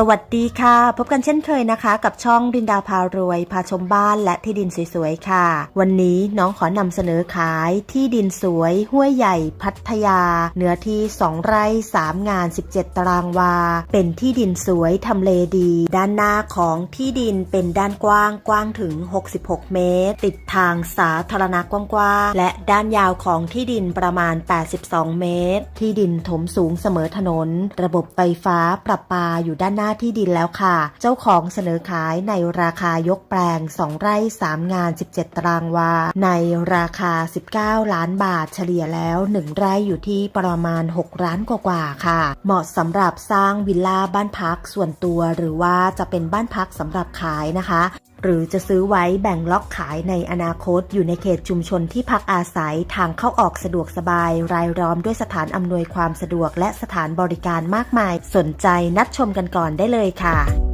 สวัสดีค่ะ พบกันเช่นเคยนะคะ กับช่องรินดาพารวย พาชมบ้านและที่ดินสวยๆค่ะ วันนี้น้องขอนำเสนอขายที่ดินสวยห้วยใหญ่พัทยา เนื้อที่ 2 ไร่ 3 งาน 17 ตารางวา เป็นที่ดินสวยทำเลดี ด้านหน้าของที่ดินเป็นด้านกว้างกว้างถึง 66 เมตร ติดทางสาธารณะกว้างๆและด้านยาวของที่ดินประมาณ 82 เมตร ที่ดินถมสูงเสมอถนน ระบบไฟฟ้าประปาอยู่ด้านหน้าาที่ดินแล้วค่ะ เจ้าของเสนอขายในราคายกแปลง 2 ไร่ 3 งาน 17 ตารางวา ในราคา 19 ล้านบาทเฉลี่ยแล้ว 1 ไร่อยู่ที่ประมาณ 6 ล้านกว่าๆค่ะ เหมาะสำหรับสร้างวิลล่าบ้านพักส่วนตัวหรือว่าจะเป็นบ้านพักสำหรับขายนะคะ หรือจะซื้อไว้แบ่งล็อกขายในอนาคตอยู่ในเขตชุมชนที่พักอาศัยทางเข้าออกสะดวกสบาย รายล้อมด้วยสถานอำนวยความสะดวกและสถานบริการมากมาย สนใจนัดชมกันก่อนได้เลยค่ะ